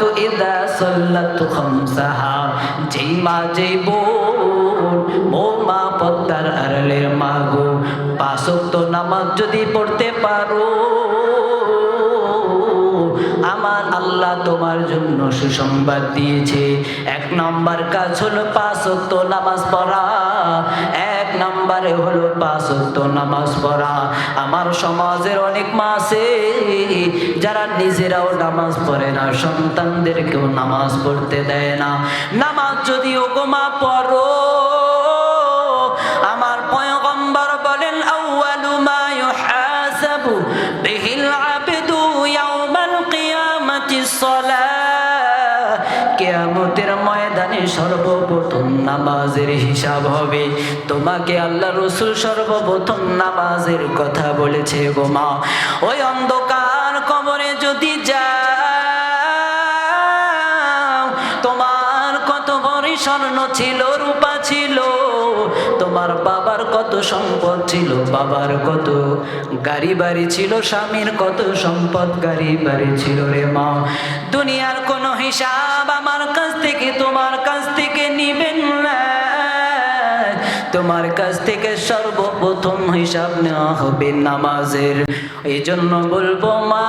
মারাতু এদা সল্লাত খামসাহা। যেই মা যেই বোন ও মা পত্তার আরলে মা গো ওয়াক্ত নামাজ যদি পড়তে পারো, আমার আল্লাহ তোমার জন্য সুসংবাদ দিয়েছে। এক নম্বর কাজ হলো পাঁচ ওয়াক্ত নামাজ পড়া। এক নম্বরে হলো পাঁচ ওয়াক্ত নামাজ পড়া। আমার সমাজের অনেক মা আছে, যারা নিজেরাও নামাজ পড়ে না, সন্তানদেরকেও নামাজ পড়তে দেয় না। নামাজ যদিও গোমা পড়ো কিয়ামতের ময়দানে সর্বপ্রথম নামাজের হিসাব হবে। তোমাকে আল্লাহ রসুল সর্বপ্রথম নামাজের কথা বলেছে গো মা ওই অন্ধকার কবরে যদি যাও, তোমার কত ভরি স্বর্ণ ছিল, রূপা ছিল, তোমার বাবার কত সম্পদ ছিল, বাবার কত? গাড়ি বাড়ি ছিল, স্বামীর কত সম্পদ? গাড়ি বাড়ি ছিল রে মা। দুনিয়ার কোনো হিসাব আমার কাছ থেকে, তোমার কাছ থেকে নিবেন না। তোমার কাছ থেকে সর্বপ্রথম হিসাব নেওয়া হবে নামাজের। এই জন্য বলব মা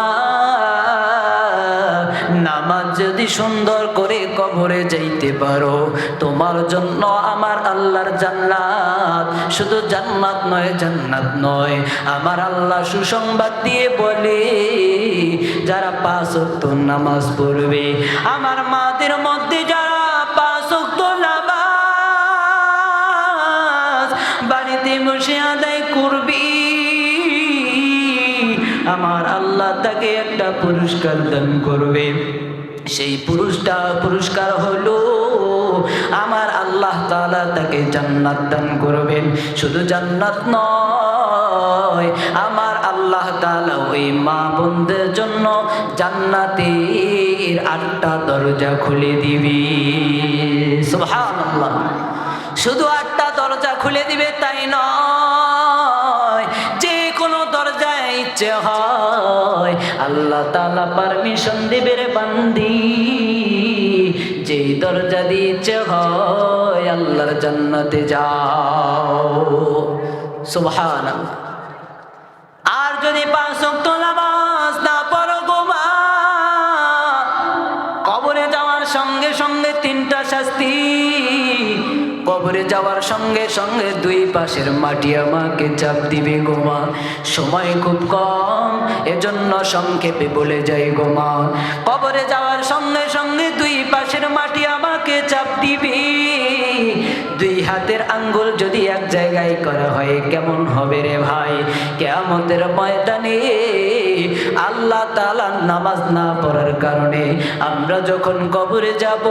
নামাজ যদি সুন্দর করে কবরে যাইতে পারো, তোমার জন্য আমার আল্লাহর জান্নাত। শুধু জান্নাত নয় জান্নাত নয়, আমার আল্লাহ সুসংবাদ দিয়ে বলে, যারা পাঁচ নামাজ পড়বে, আমার মাদের মধ্যে যারা পাঁচ নামাজ, বাড়িতে বসে আদায় করবি। আমার আল্লাহ তাকে একটা পুরস্কার দান করবে। সেই পুরুষটা পুরস্কার হলো আমার আল্লাহ তাআলা তাকে জান্নাত দান করবেন। শুধু জান্নাত নয়, আমার আল্লাহ তাআলা ওই মা বোনদের জন্য জান্নাতের আটটা দরজা খুলে দিবি। শুধু আটটা দরজা খুলে দিবে তাই নয় আল্লাহ তালা পারমিশন দিবে রে বান্দি। যে দরজা দিয়ে ইচ্ছে হয় আল্লাহর জান্নাতে যাও। সুবহান আর যদি পাঁচ ওয়াক্ত নামাজ না পড়ো গো মা, কবরে যাওয়ার সঙ্গে সঙ্গে তিনটা শাস্তি কবরে যাওয়ার সঙ্গে সঙ্গে দুই পাশের মাটি আমাকে চাপ দিবে গোমা সময় খুব কম, এজন্য সংক্ষেপে বলে যাই গোমা কবরে যাওয়ার সঙ্গে সঙ্গে দুই পাশের মাটি আমাকে চাপ দিবে হাতের আঙ্গুল যদি এক জায়গায় করা হয়, কেমন হবে রে ভাই? কেয়ামতের ময়দানে আল্লাহ তালা নামাজ না পড়ার কারণে আমরা যখন কবরে যাব,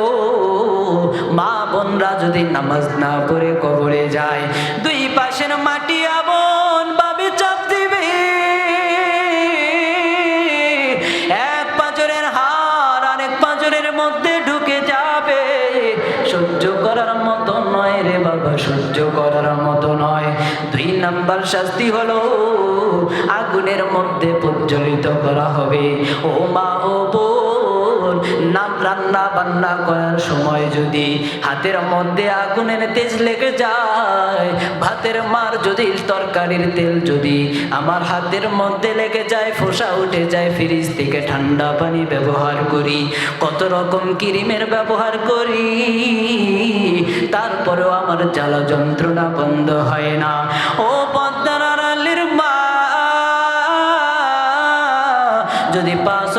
মা বোনরা যদি নামাজ না পড়ে কবরে যায়, দুই পাশের মাটি সহ্য করার মতো নয় রে বাবা, সহ্য করার মতো নয়। দুই নাম্বার শাস্তি হলো আগুনের মধ্যে প্রজ্বলিত করা হবে। ও মা, ও বোন নাম রান্না বান্না করার সময় যদি হাতের মধ্যে আগুনের তেজ লেগে যায়, ভাতের মার যদি তরকারির তেল যদি আমার হাতের মধ্যে লেগে যায়, ফোসা উঠে যায়, ফ্রিজ থেকে ঠান্ডা পানি ব্যবহার করি, কত রকম ক্রিমের ব্যবহার করি, তারপরেও আমার জ্বালা যন্ত্রণা বন্ধ হয় না। ও পদ্মার আড়ালের মা, যদি পাঁচ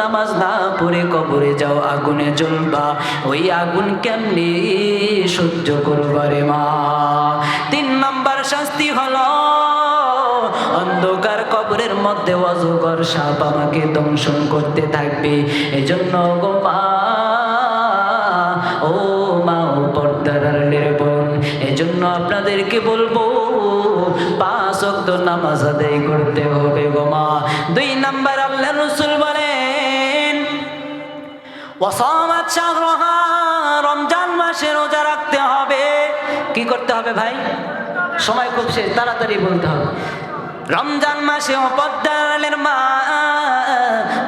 নামাজ না পড়ে কবরে যাও, আগুনে জ্বলবা। ওই আগুন কেমনি সহ্য করবারে মা? তিন নাম্বার শাস্তি হলো, অন্ধকার কবরের মধ্যে অজগর সাপ আমাকে দংশন করতে থাকবে। এজন্য গো মা, ও মা, ও পর্দার আড়ালের বোন, এজন্য আপনাদেরকে বলব, পাঁচ অক্ত নামাজ আদায় করতে হবে গো মা। দুই নাম্বার আল্লাহ রসুল রমজান মাসে রোজা রাখতে হবে। কি করতে হবে ভাই? সময় খুব শেষ, তাড়াতাড়ি বলতে হবে। রমজান মাসে অপদ্দালের মা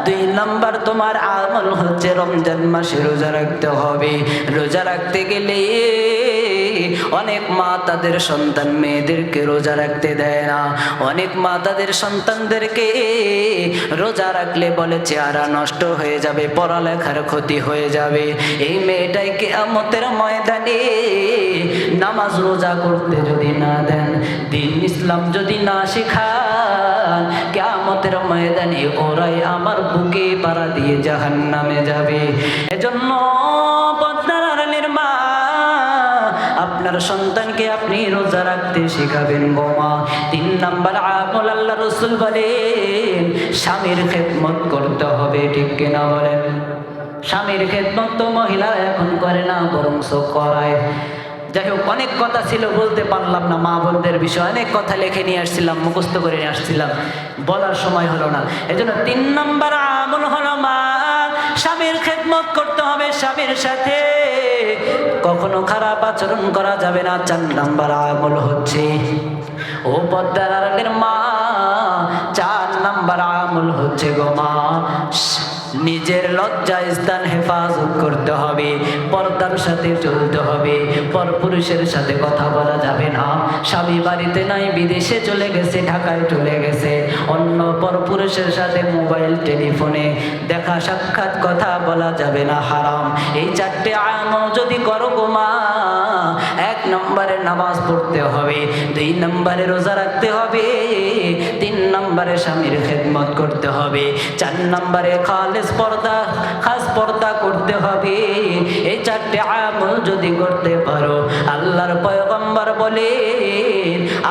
দুই নম্বর তোমার আমল হচ্ছে রমজান মাসে রোজা রাখতে হবে। রোজা রাখতে গেলে অনেক মা তাদের সন্তান মেয়েদেরকে রোজা রাখতে দেয় না। অনেক মা তাদের সন্তানদেরকে রোজা রাখলে বলে চেহারা নষ্ট হয়ে যাবে, পড়ালেখার ক্ষতি হয়ে যাবে। এই মেয়েটাই কেয়ামতের ময়দানে নামাজ রোজা করতে যদি না দেন, দিন ইসলাম যদি না শেখান, কেয়ামতের ময়দানে ওরাই আমার বুকে পাড়া দিয়ে জাহান নামে যাবে। এজন্য পদ্মার মা আপনার সন্তানকে আপনি রোজা রাখতে শেখাবেন বোমা। তিন নাম্বার আমল আল্লাহ রসুল বলেন, স্বামীর খেদমত করতে হবে, ঠিক কিনা বলেন? স্বামীর খেদমত তো মহিলা এখন করে না বরং করায়। যাই হোক, অনেক কথা ছিল, বলতে পারলাম না, মা বোনদের বিষয়ে অনেক কথা লিখে নিয়ে আসছিলাম, মুখস্থ করে নিয়ে আসছিলাম, বলার সময় হলো না। এজন্য তিন নম্বর আমল হলো মা, স্বামীর খেদমত করতে হবে, স্বামীর সাথে কখনো খারাপ আচরণ করা যাবে না। চার নাম্বার আমল হচ্ছে ও পদ্মার মা। চার নাম্বার আমল হচ্ছে গো মা। নিজের লজ্জা স্থান হেফাজত করতে হবে, পর্দার সাথে চলতে হবে, পরপুরুষের সাথে কথা বলা যাবে না। স্বামী বাড়িতে নাই, বিদেশে চলে গেছে, ঢাকায় চলে গেছে। অন্য পরপুরুষের সাথে মোবাইল, টেলিফোনে দেখা সাক্ষাৎ কথা বলা যাবে না, হারাম। এই চারটে আমল যদি করো গো মা এক নম্বরে নামাজ পড়তে হবে, দুই নম্বরে রোজা রাখতে হবে, তিন নম্বরে স্বামীর খেদমত করতে হবে, চার নম্বরে খালেস পর্দা, খাস পর্দা করতে হবে। এই চারটে আমল যদি করতে পারো, আল্লাহর পয়গম্বর বলে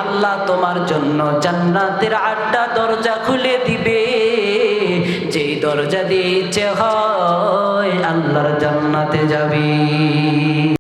আল্লাহ তোমার জন্য জান্নাতের আটটা দরজা খুলে দিবে। যেই দরজা দিয়ে ইচ্ছে হয়, আল্লাহর জান্নাতে যাবি।